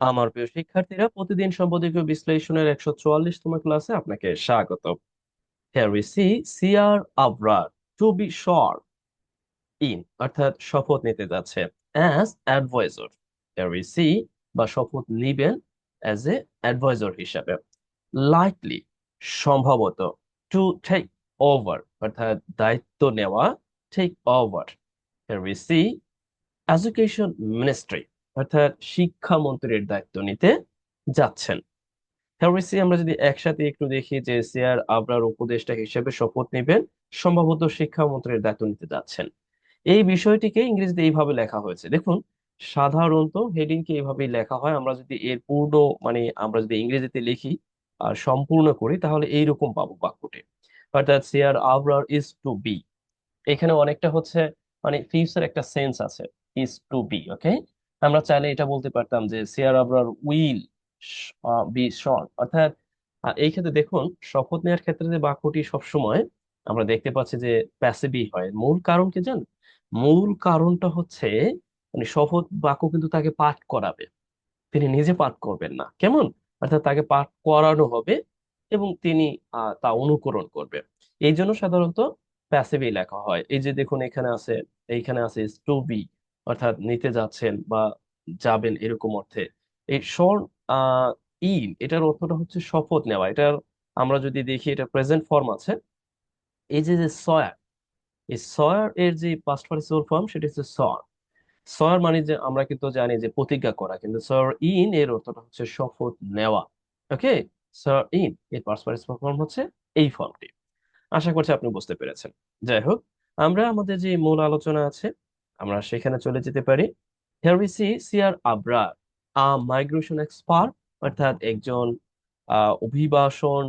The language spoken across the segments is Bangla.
আমার প্রিয় শিক্ষার্থীরা, প্রতিদিন সম্পাদকীয় বিশ্লেষণের একশো চুয়াল্লিশতম ক্লাসে আপনাকে স্বাগত Here we see CR Abrar to be sworn in অর্থাৎ শপথ নিতে যাচ্ছে অ্যাজ অ্যাডভাইজর বা শপথ নিবেন অ্যাজ এ অ্যাডভাইজর হিসাবে। লাইকলি সম্ভবত টু টেক ওভার অর্থাৎ দায়িত্ব নেওয়া take over Here we see education ministry অর্থাৎ শিক্ষামন্ত্রীর দায়িত্ব নিতে যাচ্ছেন। হ্যারিসি আমরা যদি একসাথে একটু দেখি যে সিআর আবরার উপদেষ্টা হিসেবে শপথ নেবেন, সম্ভবত শিক্ষামন্ত্রীর দায়িত্ব নিতে যাচ্ছেন। এই বিষয়টিকে ইংরেজিতে এইভাবে লেখা হয়েছে। দেখুন, সাধারণত হেডিং কে এইভাবেই লেখা হয়। আমরা যদি এর পূর্ণ মানে আমরা যদি ইংরেজিতে লিখি আর সম্পূর্ণ করি, তাহলে এইরকম পাবো বাক্যটি। অর্থাৎ CR Abrar is to be. এখানে অনেকটা হচ্ছে মানে ফিউচার একটা সেন্স আছে, ইজ টু বি, ওকে? আমরা চাইলে এটা বলতে পারতাম যে CR Abrar will be sworn অর্থাৎ এই ক্ষেত্রে দেখুন, শপথ নেওয়ার ক্ষেত্রে যে বাক্যটি সবসময় আমরা দেখতে পাচ্ছি যে প্যাসিভই হয়। মূল কারণ কি জান মূল কারণটা হচ্ছে মানে শপথ বাক্য কিন্তু তাকে পাঠ করাবে। তিনি নিজে পাঠ করবেন না। কেমন? অর্থাৎ তাকে পাঠ করানো হবে এবং তিনি তা অনুকরণ করবে। এই জন্য সাধারণত প্যাসিভই লেখা হয়। এই যে দেখুন, এখানে আছে, এইখানে আছে টু বি অর্থাৎ নিতে যাচ্ছেন বা যাবেন এরকম অর্থে। এই আহ ইন, এটার অর্থটা হচ্ছে শপথ নেওয়া। এটার আমরা যদি দেখি, এটা প্রেজেন্ট ফর্ম আছে। এই যে যে সয়ার, এই সয়ার এর যে পাস্ট পার্টিসিপল ফর্ম সেটা হচ্ছে সর। সয়ার মানে যে, আমরা কিন্তু জানি যে প্রতিজ্ঞা করা, কিন্তু সর ইন এর অর্থটা হচ্ছে শপথ নেওয়া। ওকে সর ইন, এর পাস্ট পার্টিসিপল ফর্ম হচ্ছে এই ফর্মটি আশা করছি আপনি বুঝতে পেরেছেন। যাই হোক, আমরা আমাদের যে মূল আলোচনা আছে আমরা সেখানে চলে যেতে পারি। Here we see CR Abrar a migration expert অর্থাৎ একজন অভিবাসন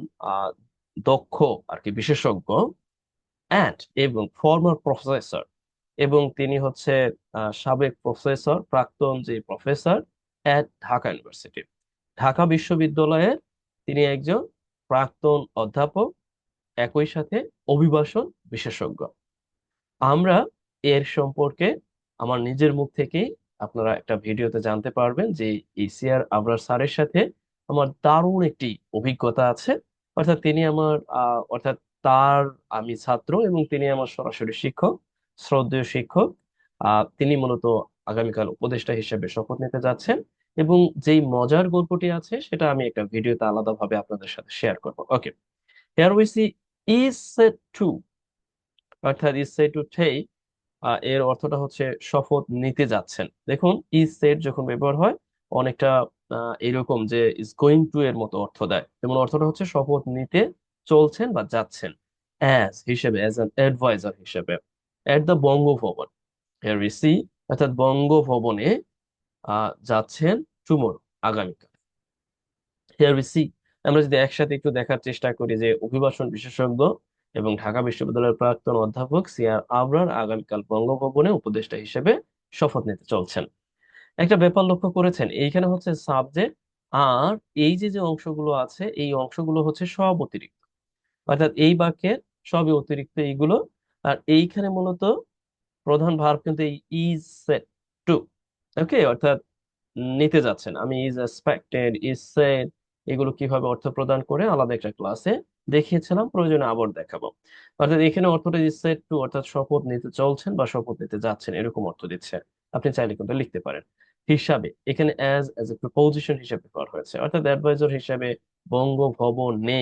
দক্ষ আর কি বিশেষজ্ঞ অ্যান্ড এবং ফর্মার প্রফেসর এবং তিনি হচ্ছে সাবেক প্রফেসর প্রাক্তন যে professor at Dhaka university Dhaka বিশ্ববিদ্যালয়ের তিনি একজন প্রাক্তন অধ্যাপক, একই সাথে অভিবাসন বিশেষজ্ঞ। আমরা এর সম্পর্কে আমার নিজের মুখ থেকেই আপনারা একটা ভিডিওতে জানতে পারবেন যে ইসিআর আবরার স্যারের সাথে আমার দারুণ একটি অভিজ্ঞতা আছে। অর্থাৎ তিনি আমার অর্থাৎ তার আমি ছাত্র এবং তিনি আমার সরাসরি শিক্ষক, শ্রদ্ধেয় শিক্ষক। তিনি মূলত আগামীকাল উপদেষ্টা হিসেবে শপথ নিতে যাচ্ছেন এবং যেই মজার গল্পটি আছে সেটা আমি একটা ভিডিওতে আলাদাভাবে আপনাদের সাথে শেয়ার করব। Okay here we see is set to অর্থাৎ ইজ সেট টু টেক এর অর্থটা হচ্ছে শপথ নিতে যাচ্ছেন। দেখুন ইজ সেট যখন ব্যবহার হয়, অনেকটা এরকম যে ইজ গোয়িং টু এর মতো অর্থ দেয়। যেমন অর্থটা হচ্ছে শপথ নিতে চলছেন বা যাচ্ছেন। অ্যাজ হিসেবে অ্যাজ অ্যান অ্যাডভাইজার হিসেবে। At the Bangabhaban. Here we see অর্থাৎ বঙ্গভবনে যাচ্ছেন টুমোরো আগামীকাল। হিয়ার সি আমরা যদি একসাথে একটু দেখার চেষ্টা করি যে অভিবাসন বিশেষজ্ঞ এবং ঢাকা বিশ্ববিদ্যালয়ের প্রাক্তন অধ্যাপক সিআর আবরার আগামীকাল বঙ্গভবনে উপদেষ্টা হিসেবে শপথ নিতে চলছেন। একটা ব্যাপার লক্ষ্য করেছেন, এইখানে হচ্ছে সাবজেক্ট আর এই যে যে অংশগুলো আছে, এই অংশগুলো হচ্ছে সব অতিরিক্ত। অর্থাৎ এই বাক্যের সবই অতিরিক্ত এইগুলো, আর এইখানে মূলত প্রধান ভার্ব কিন্তু এই ইজ সেট টু ওকে অর্থাৎ নিতে যাচ্ছেন। আমি ইজ এক্সপেক্টেড ইজ সেট এগুলো কীভাবে অর্থ প্রদান করে আলাদা একটা ক্লাসে দেখিয়েছিলাম, প্রয়োজনে আবার দেখাবো। অর্থাৎ এখানে অর্থটা ইজ সেড টু অর্থাৎ শপথ নিতে চলছেন বা শপথ নিতে যাচ্ছেন, এরকম অর্থ দিচ্ছে। আপনি চাইলে কিন্তু লিখতে পারেন। হিসাবে, এখানে অ্যাজ অ্যাজ এ প্রিপোজিশন হিসেবে করা হয়েছে। অর্থাৎ অ্যাডভাইজর হিসেবে বঙ্গভবনে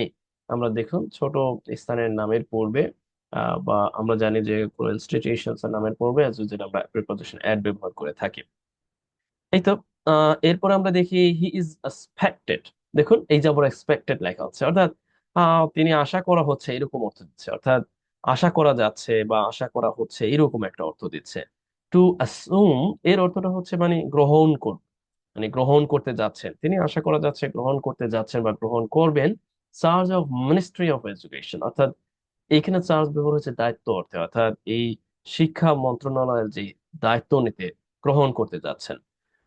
আমরা দেখুন, ছোট স্থানের নামের পূর্বে বা আমরা জানি যে কোনো ইনস্টিটিউশনস এর নামের পূর্বে, as usual আমরা প্রিপোজিশন অ্যাড ব্যবহার করে থাকি। এই তো এরপর আমরা দেখি হি ইজ এক্সপেক্টেড দেখুন, এই যে আবার এক্সপেক্টেড লেখা হচ্ছে। অর্থাৎ তিনি আশা করা হচ্ছে এরকম অর্থ দিচ্ছে, অর্থাৎ আশা করা যাচ্ছে বা আশা করা হচ্ছে এরকম একটা অর্থ দিচ্ছে। টু অ্যাসুম এর অর্থটা হচ্ছে মানে গ্রহণ কর মানে গ্রহণ করতে যাচ্ছেন। তিনি আশা করা যাচ্ছে গ্রহণ করতে যাচ্ছেন বা গ্রহণ করবেন charge of ministry of education অর্থাৎ এখানে চার্জ ব্যবহার হচ্ছে দায়িত্ব অর্থে, অর্থাৎ এই শিক্ষা মন্ত্রণালয়ের যে দায়িত্ব নিতে গ্রহণ করতে যাচ্ছেন।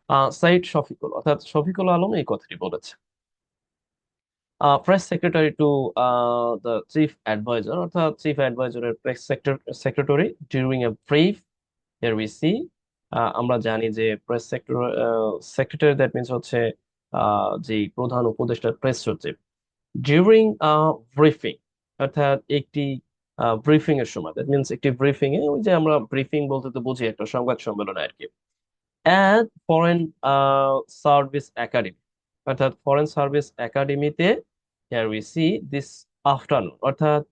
আহ, সাইদ শফিকুল, অর্থাৎ শফিকুল আলম এই কথাটি বলেছে press secretary to the chief adviser অর্থাৎ chief অ্যাডভাইজারের press secretary during a brief here we see আমরা জানি যে প্রেস সেক্রেটারি দ্যাট মিনস হচ্ছে যে প্রধান উপদেষ্টা প্রেস সচিব। ডিউরিং ব্রিফিং অর্থাৎ একটি ব্রিফিং এর সময় দ্যাট মিনস একটি ব্রিফিং এ, ওই যে আমরা ব্রিফিং বলতে তো বুঝি একটা সংবাদ সম্মেলন আর কি। অ্যাট ফরেন সার্ভিস একাডেমি অর্থাৎ ফরেন সার্ভিস একাডেমিতে here we see this afternoon অর্থাৎ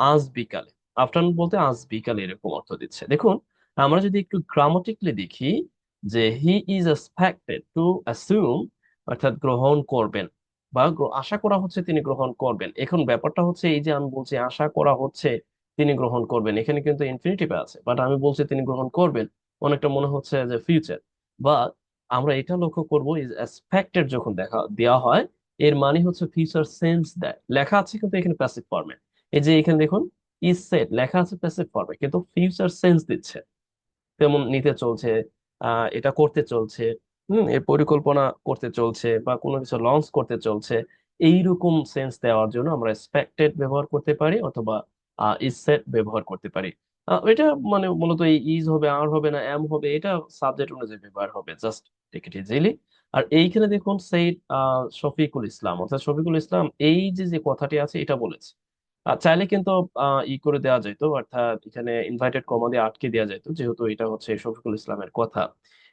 আজ বিকালে। আফটারনুন বলতে আজ বিকালে এরকম অর্থ দিচ্ছে। দেখুন, আমরা যদি একটু গ্রামাটিকলি দেখি যে he is expected to assume অর্থাৎ গ্রহণ করবেন বা আশা করা হচ্ছে তিনি গ্রহণ করবেন। এখন ব্যাপারটা হচ্ছে এই যে আমি বলছি আশা করা হচ্ছে তিনি গ্রহণ করবেন। এখানে কিন্তু ইনফিনিটিভ আছে বাট আমি বলছি তিনি গ্রহণ করবেন, অনেকটা মনে হচ্ছে যে ফিউচার বাট আমরা এটা লক্ষ্য করব ইজ এক্সপেক্টেড যখন দেখা দেওয়া হয় এর মানে হচ্ছে ফিউচার সেন্স দেয় লেখা আছে কিন্তু এখানে প্যাসিভ ফর্মে এই যে এখানে দেখুন ইজ সেড লেখা আছে প্যাসিভ ফর্মে কিন্তু ফিউচার সেন্স দিচ্ছে। তেমন নিতে চলছে এটা করতে চলছে, হম, এর পরিকল্পনা করতে চলছে বা কোনো কিছু লঞ্চ করতে চলছে, এইরকম সেন্স দেওয়ার জন্য আমরা এক্সপেক্টেড ব্যবহার করতে পারি অথবা ইজ সেট ব্যবহার করতে পারি। এটা মানে মূলত ইজ হবে আর হবে না এম হবে, এটা সাবজেক্ট অনুযায়ী ব্যবহার হবে জাস্ট টেক ইট ইজিলি আর এইখানে দেখুন সেইড শফিকুল ইসলাম। অর্থাৎ শফিকুল ইসলাম এই যে যে কথাটি আছে, এটা বলেছে। চাইলে কিন্তু ই করে দেওয়া যেত অর্থাৎ এখানে ইনভাইটেড কমা দিয়ে আটকে দেওয়া যেত যেহেতু এটা হচ্ছে শফিকুল ইসলামের কথা।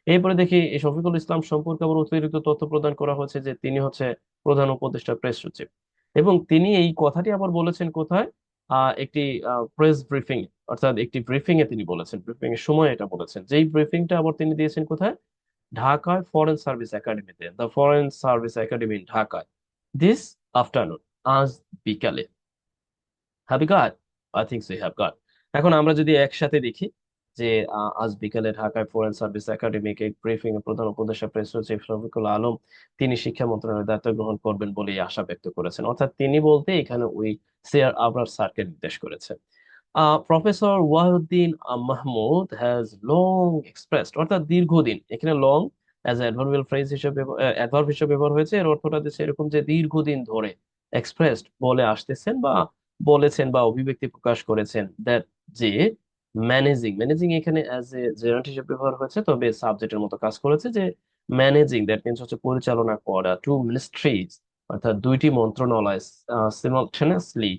এরপরে দেখি, এই শফিকুল ইসলাম সম্পর্কে আবার অতিরিক্ত তথ্য প্রদান করা হয়েছে যে, তিনি হচ্ছে প্রধান উপদেষ্টা প্রেস সচিব। এবং তিনি এই কথাটি আবার বলেছেন কোথায়? আহ একটি প্রেস ব্রিফিং অর্থাৎ একটি ব্রিফিং এ তিনি বলেছেন। ব্রিফিং এর সময় এটা বলেছেন। যেই ব্রিফিংটা আবার তিনি দিয়েছেন কোথায়? ঢাকায় ফরেন সার্ভিস একাডেমিতে দ্য ফরেন সার্ভিস একাডেমি ঢাকায় দিস আফটারনুন আজ বিকালে। Have got I think so have got এখন আমরা যদি একসাথে দেখি যে আজ বিকালে ঢাকায় ফরেন সার্ভিস একাডেমিক এক ব্রিফিং এ প্রধান উপদেষ্টা প্রেস সচিব শফিকুল আলম। তিনি শিক্ষা মন্ত্রণালয়ের দায়িত্ব গ্রহণ করবেন বলে আশা ব্যক্ত করেছেন। অর্থাৎ তিনি বলতে এখানে ওই সিআর আবরার স্যারকে নির্দেশ করেছেন। Professor Wahiduddin Mahmud has long expressed অর্থাৎ দীর্ঘদিন, এখানে লং অ্যাজ অ্যাডভার্বিয়াল ফ্রেজ হিসেবে অ্যাডভার্ব হিসেবে ব্যবহার হয়েছে, এর অর্থটা দিচ্ছে এরকম যে দীর্ঘদিন ধরে এক্সপ্রেসড বলে আসতেছেন বা বলেছেন বা অভিব্যক্তি প্রকাশ করেছেন দ্যাট যে ম্যানেজিং ম্যানেজিং এখানে অ্যাজ এ জেনারেট হিসেবে ব্যবহার হয়েছে, তবে সাবজেক্টের মতো কাজ করেছে যে ম্যানেজিং দ্যাট মিনস হচ্ছে পরিচালনা করা টু মিনিস্ট্রিজ অর্থাৎ দুইটি মন্ত্রণালয় সিমালটেনিয়াসলি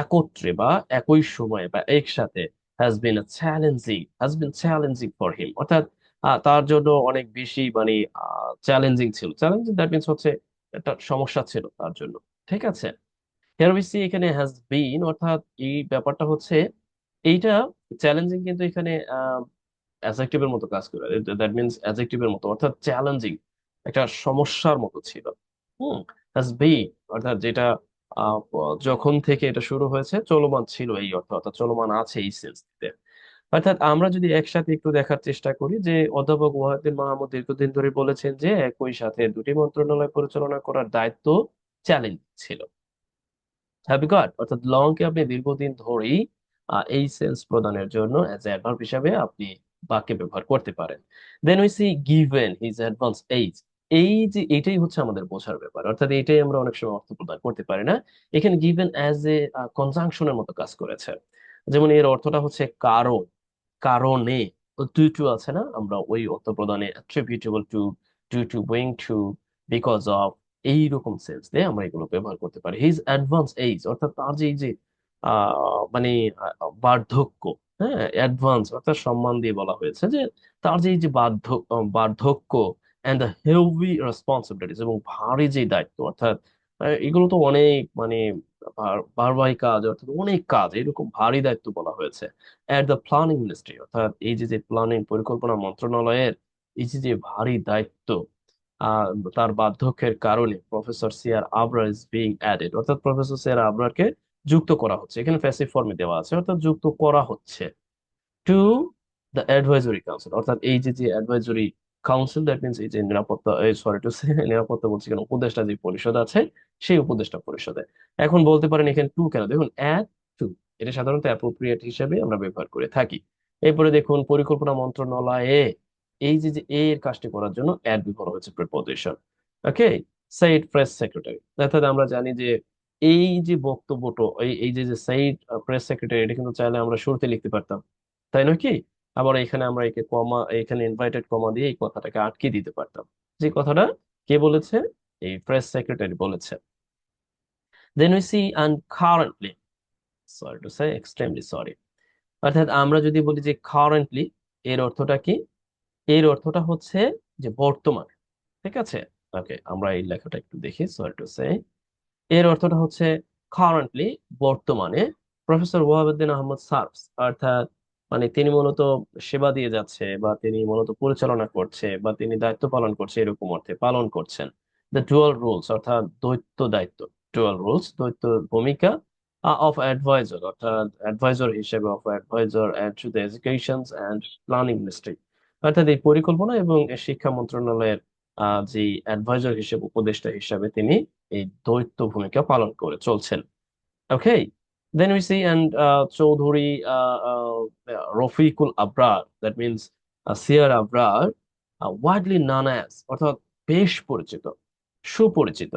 একত্রে বা একই সময়ে বা একসাথে has been challenging has been challenging for him অর্থাৎ তার জন্য অনেক বেশি মানে চ্যালেঞ্জিং ছিল। চ্যালেঞ্জিং দ্যাট মিনস হচ্ছে একটা সমস্যা ছিল তার জন্য। ঠিক আছে? হেয়ার উই সি এখানে হ্যাজ বিন অর্থাৎ এই ব্যাপারটা হচ্ছে, এইটা চ্যালেঞ্জিং কিন্তু এখানে অ্যাজেক্টিভের মতো কাজ করে। দ্যাট মিনস অ্যাজেক্টিভের মতো, অর্থাৎ চ্যালেঞ্জিং একটা সমস্যার মতো ছিল। হুম হ্যাজ বিন অর্থাৎ যেটা যখন থেকে এটা শুরু হয়েছে, চলমান ছিল এই অর্থ, অর্থাৎ চলমান আছে এই সেন্সটিতে অর্থাৎ আমরা যদি একসাথে একটু দেখার চেষ্টা করি যে, অধ্যাপক ওয়াহিদুল মাহমুদ দীর্ঘদিন ধরে বলেছেন যে, একই সাথে দুটি মন্ত্রণালয় পরিচালনা করার দায়িত্ব চ্যালেঞ্জ ছিল। হ্যাভ অর্থাৎ লং কে আপনি দীর্ঘদিন ধরেই এই সেন্স প্রদানের জন্য অ্যাজ অ্যাডভার্ব হিসাবে আপনি বাক্যে ব্যবহার করতে পারেন। Then we see given his advance age এই যে এটাই হচ্ছে আমাদের বোঝার ব্যাপার। অর্থাৎ এটাই আমরা অনেক সময় অর্থ প্রদান করতে পারি না। এখানে গিভেন অ্যাজ এ কনজাংশনের মতো কাজ করেছে। যেমন এর অর্থটা হচ্ছে কারণ, কারণে। টু টু আছে না? আমরা ওই অর্থ প্রদানে attributable to to to going to because of এইরকম সেন্স দিয়ে আমরা এগুলো ব্যবহার করতে পারি। হিজ অ্যাডভান্স এইজ অর্থাৎ তার যে, এই যে মানে বার্ধক্য হ্যাঁ? অ্যাডভান্স অর্থাৎ সম্মান দিয়ে বলা হয়েছে যে, তার যে, এই যে বার্ধ, বার্ধক্য অ্যান্ড দ্য হেভি রেসপন্সিবিলিটিস এবং ভারী যে দায়িত্ব, অর্থাৎ এগুলো তো অনেক মানে ভার- ভারবাহী কাজ, অর্থাৎ অনেক কাজ, এরকম ভারী দায়িত্ব বলা হয়েছে। অ্যাট দ্য প্ল্যানিং মিনিস্ট্রি অর্থাৎ এই যে যে প্ল্যানিং পরিকল্পনা মন্ত্রণালয়ের এই যে যে ভারী দায়িত্ব তার বার্ধক্যের কারণে professor CR Abrar is being added অর্থাৎ প্রফেসর সিআর আবরারকে যুক্ত করা হচ্ছে। এখানে প্যাসিভ ফর্মে দেওয়া আছে, অর্থাৎ যুক্ত করা হচ্ছে। টু দ্য অ্যাডভাইজরি কাউন্সিল অর্থাৎ এই যে যে অ্যাডভাইজরি কাউন্সিল দ্যাট মিনস এই যে নিরাপত্তা সরি টু সে নিরাপত্তা বলছি কেন? উপদেষ্টা যে পরিষদ আছে, সেই উপদেষ্টা পরিষদে। এখন বলতে পারেন এখানে টু কেন? দেখুন অ্যাড টু এটা সাধারণত অ্যাপ্রোপ্রিয়েট হিসেবে আমরা ব্যবহার করে থাকি। এরপরে দেখুন, পরিকল্পনা মন্ত্রণালয়ে এই যে যে এর কাজটি করার জন্য অ্যাড ব্যবহার হয়েছে preposition okay said press secretary অর্থাৎ আমরা জানি যে এই যে বক্তব্যটা, এই এই যে সাইড প্রেস সেক্রেটারি এটা কিন্তু চাইলে আমরা শুরুতে লিখতে পারতাম, তাই নয় কি? আবার এখানে আমরা একে কমা এখানে ইনভাইটেড কমা দিয়ে এই কথাটাকে আটকে দিতে পারতাম। যে কথাটা কে বলেছে? এই প্রেস সেক্রেটারি বলেছে। Then we see and currently sorry to say extremely sorry অর্থাৎ আমরা যদি বলি যে কারেন্টলি এর অর্থটা কি? এর অর্থটা হচ্ছে যে বর্তমানে। ঠিক আছে? ওকে আমরা এই লেখাটা একটু দেখি সরি টু সে এর অর্থটা হচ্ছে কারেন্টলি বর্তমানে। প্রফেসর ওয়াহাবুদ্দিন আহমদ সার্ভস অর্থাৎ মানে তিনি মূলত সেবা দিয়ে যাচ্ছে বা তিনি মূলত পরিচালনা করছে বা তিনি দায়িত্ব পালন করছে এরকম অর্থে পালন করছেন। দ্য ডুয়াল রুলস অর্থাৎ দ্বৈত দায়িত্ব। ডুয়াল রুলস দ্বৈত ভূমিকা অফ অ্যাডভাইজার অর্থাৎ অ্যাডভাইজার হিসেবে of adviser and to the education and planning ministry অর্থাৎ এই পরিকল্পনা এবং শিক্ষা মন্ত্রণালয়ের যে অ্যাডভাইজার হিসেবে, উপদেষ্টা হিসেবে তিনি এই দ্বৈত ভূমিকা পালন করে চলছেন। Okay then we see and Chowdhury Rafiqul Abrar that means CR Abrar widely known as অর্থাৎ বেশ পরিচিত সুপরিচিত।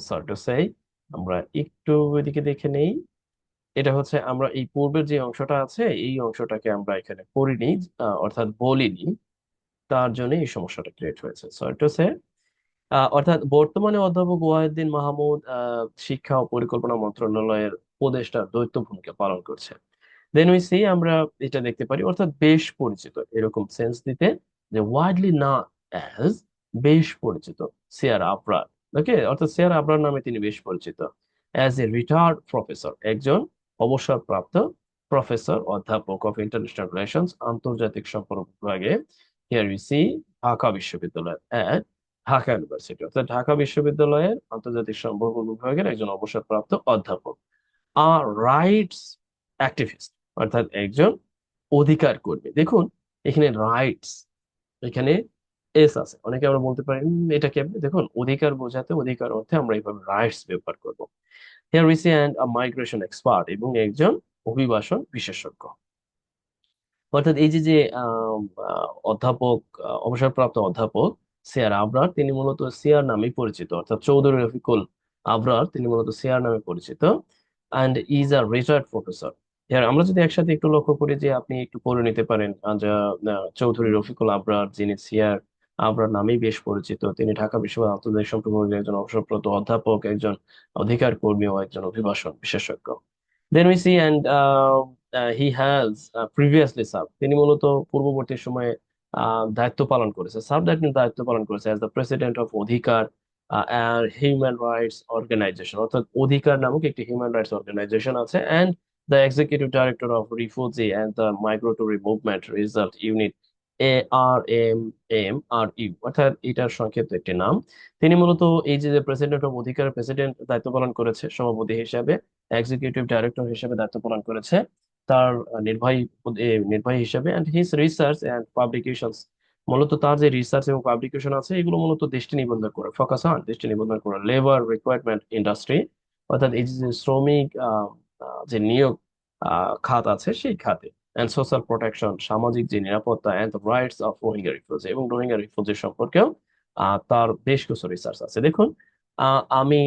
সরি টু সে আমরা একটু এদিকে দেখে নেই। এটা হচ্ছে আমরা এই পূর্বের যে অংশটা আছে এই অংশটাকে আমরা এখানে আহ, অর্থাৎ বলিনি। তার জন্য এই সমস্যাটা ক্রিয়েট হয়েছে। সরি টু সে অর্থাৎ বর্তমানে অধ্যাপক ওয়াহিদ্দিন মাহমুদ শিক্ষা ও পরিকল্পনা মন্ত্রণালয়ের উপদেষ্টার দ্বৈত ভূমিকা পালন করছে দেন উই সি আমরা এটা দেখতে পারি, অর্থাৎ বেশ পরিচিত, এরকম সেন্স দিতে যে ওয়াইডলি না অ্যাজ বেশ পরিচিত সিয়ার আবরার ওকে অর্থাৎ সিয়ার আবরার নামে তিনি বেশ পরিচিত। অ্যাজ এ রিটায়ার্ড প্রফেসর একজন অবসরপ্রাপ্ত প্রফেসর অধ্যাপক অফ ইন্টারন্যাশনাল রিলেশনস আন্তর্জাতিক সম্পর্ক বিভাগে হিয়ার উই সি ঢাকা বিশ্ববিদ্যালয় অ্যাট ঢাকা ইউনিভার্সিটি অর্থাৎ ঢাকা বিশ্ববিদ্যালয়ের আন্তর্জাতিক সম্পর্ক বিভাগের একজন অবসরপ্রাপ্ত অধ্যাপক। আর রাইটস অ্যাক্টিভিস্ট অর্থাৎ একজন অধিকার কর্মী। দেখুন এখানে রাইটস এখানে এস আছে। অনেকে আমরা বলতে পারি "উম, এটা কেমনে দেখুন অধিকার বোঝাতে অধিকার অর্থে আমরা এইভাবে রাইটস ব্যবহার করব। Here we see and migration expert এবং একজন অভিবাসন বিশেষজ্ঞ। অর্থাৎ এই যে যে অধ্যাপক অবসরপ্রাপ্ত অধ্যাপক সিয়ার আবরার তিনি মূলত সিয়ার নামে পরিচিত। অর্থাৎ চৌধুরী রফিকুল আবরার, তিনি মূলত সিয়ার নামে পরিচিত। And is a retired professor আমরা যদি একসাথে একটু লক্ষ্য করি যে আপনি একটু পড়ে নিতে পারেন চৌধুরী রফিকুল আবরার, যিনি সিয়ার আবরার নামেই বেশ পরিচিত, তিনি ঢাকা বিশ্ববিদ্যালয় আন্তর্জাতিক সম্পর্ক একজন অবসরপ্রাপ্ত অধ্যাপক, একজন অধিকার কর্মী ও একজন অভিবাসন বিশেষজ্ঞ। Then we see and he has previously serve তিনি মূলত পূর্ববর্তী সময়ে দায়িত্ব পালন করেছে। দ্যাট দায়িত্ব পালন করেছে as the president of Odhikar human rights organisation অর্থাৎ অধিকার নামক একটি হিউম্যান রাইটস অর্গানাইজেশন আছে and the executive director of refugee and the migratory movement research unit A R M M R U অর্থাৎ এটার সংক্ষিপ্ত একটি নাম। তিনি মূলত এই যে প্রেসিডেন্ট অফ অধিকার প্রেসিডেন্ট দায়িত্ব পালন করেছে, সভাপতি হিসাবে এক্সিকিউটিভ ডাইরেক্টর হিসেবে দায়িত্ব পালন করেছে। তার নির্বাহী নির্বাহী হিসেবে and his research and publications মূলত তার যে রিসার্চ এবং পাবলিকেশন আছে, এগুলো মূলত দৃষ্টি নিবন্ধন করে ফোকাস অন দৃষ্টি নিবন্ধন করে। লেবার রিকোয়ারমেন্ট ইন্ডাস্ট্রি অর্থাৎ এই যে শ্রমিক যে নিয়োগ খাত আছে সেই খাতে। অ্যান্ড সোশ্যাল প্রোটেকশন সামাজিক যে নিরাপত্তা and rights of Rohingya refugee এবং রোহিঙ্গা রিফিউজি সম্পর্কেও তার বেশ কিছু রিসার্চ আছে। দেখুন আমি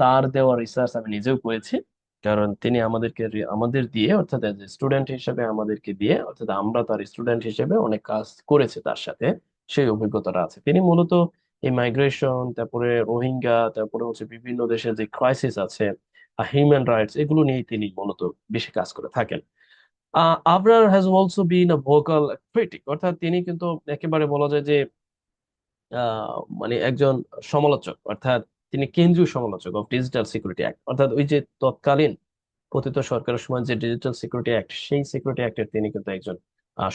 তার দেওয়া রিসার্চ আমি নিজেও করেছি। কারণ তিনি আমাদেরকে আমাদের দিয়ে অর্থাৎ স্টুডেন্ট হিসেবে আমাদেরকে দিয়ে অর্থাৎ আমরা তার স্টুডেন্ট হিসেবে অনেক কাজ করেছে তার সাথে, সেই অভিজ্ঞতাটা আছে। তিনি মূলত এই মাইগ্রেশন তারপরে রোহিঙ্গা, তারপরে হচ্ছে বিভিন্ন দেশের যে ক্রাইসিস আছে হিউম্যান রাইটস এগুলো নিয়ে তিনি মূলত বেশি কাজ করে থাকেন। Abrar has also been a vocal critic অর্থাৎ তিনি কিন্তু একেবারে বলা যায় যে মানে একজন সমালোচক, অর্থাৎ তিনি কেন্দ্রীয় সমালোচক অফ ডিজিটাল সিকিউরিটি অ্যাক্ট অর্থাৎ ওই যে তৎকালীন পতিত সরকারের সময় যে ডিজিটাল সিকিউরিটি অ্যাক্ট সেই সিকিউরিটি অ্যাক্টের তিনি কিন্তু একজন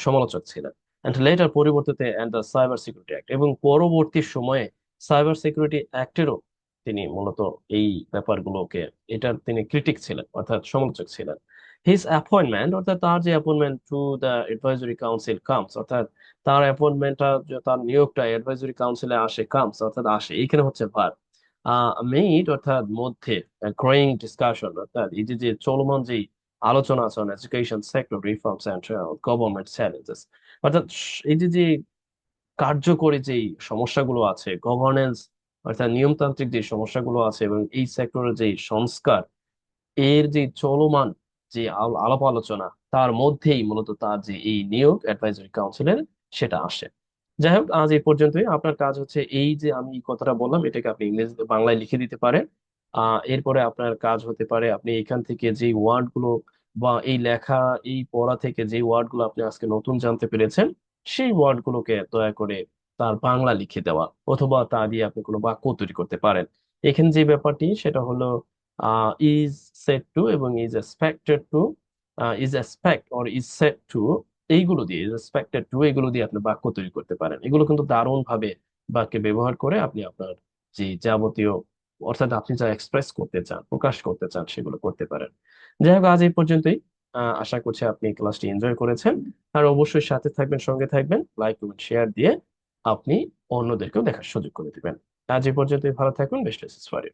সমালোচক ছিলেন। And later পরিবর্তিতে and the cyber security act এবং পরবর্তী সময়ে সাইবার সিকিউরিটি অ্যাক্টেরও তিনি মূলত এই ব্যাপারগুলোকে, এটার তিনি ক্রিটিক ছিলেন, অর্থাৎ সমালোচক ছিলেন। হিজ অ্যাপয়েন্টমেন্ট অর্থাৎ তার যে appointment to the advisory council comes অর্থাৎ তার অ্যাপয়েন্টমেন্টটা তার নিয়োগটা অ্যাডভাইজরি কাউন্সিলে আসে কামস অর্থাৎ আসে, এইখানে হচ্ছে ভার। মেইড অর্থাৎ মধ্যে গ্রোয়িং ডিসকাশন অর্থাৎ এই যে চলমান যে আলোচনা আছে on education sector reforms and government challenges অর্থাৎ এই যে যে কার্যকরী যে সমস্যাগুলো আছে গভর্নেন্স অর্থাৎ নিয়মতান্ত্রিক যে সমস্যাগুলো আছে এবং এই সেক্টরের যে সংস্কার, এর যে চলমান যে আল- আলাপ আলোচনা, তার মধ্যেই মূলত তার যে এই নিয়োগ অ্যাডভাইজরি কাউন্সিলের সেটা আসে। যাই হোক আজ এই পর্যন্তই। আপনার কাজ হচ্ছে এই যে আমি কথাটা বললাম, এটাকে আপনি ইংরেজিতে বাংলায় লিখে দিতে পারেন। এরপরে আপনার কাজ হতে পারে আপনি এখান থেকে যে ওয়ার্ডগুলো বা এই লেখা, এই পড়া থেকে যে ওয়ার্ডগুলো আপনি আজকে নতুন জানতে পেরেছেন, সেই ওয়ার্ড গুলোকে দয়া করে তার বাংলা লিখে দেওয়া অথবা তা দিয়ে আপনি কোনো বাক্য তৈরি করতে পারেন। এখানে যে ব্যাপারটি, সেটা হলো ইজ সেট টু এবং is expected to is expect or is set to এইগুলো দিয়ে ইজ এক্সপেক্টেড টু এগুলো দিয়ে আপনি বাক্য তৈরি করতে পারেন। এগুলো কিন্তু দারুণ ভাবে বাক্যে ব্যবহার করে আপনি আপনার যে যাবতীয়, অর্থাৎ আপনি যা এক্সপ্রেস করতে চান, প্রকাশ করতে চান, সেগুলো করতে পারেন। যাই হোক, আজ এই পর্যন্তই। আশা করছি আপনি ক্লাসটি এনজয় করেছেন। আর অবশ্যই সাথে থাকবেন, সঙ্গে থাকবেন লাইক কমেন্ট শেয়ার দিয়ে আপনি অন্যদেরকেও দেখার সুযোগ করে দিবেন। আজ এই পর্যন্তই। ভালো থাকুন। Best for you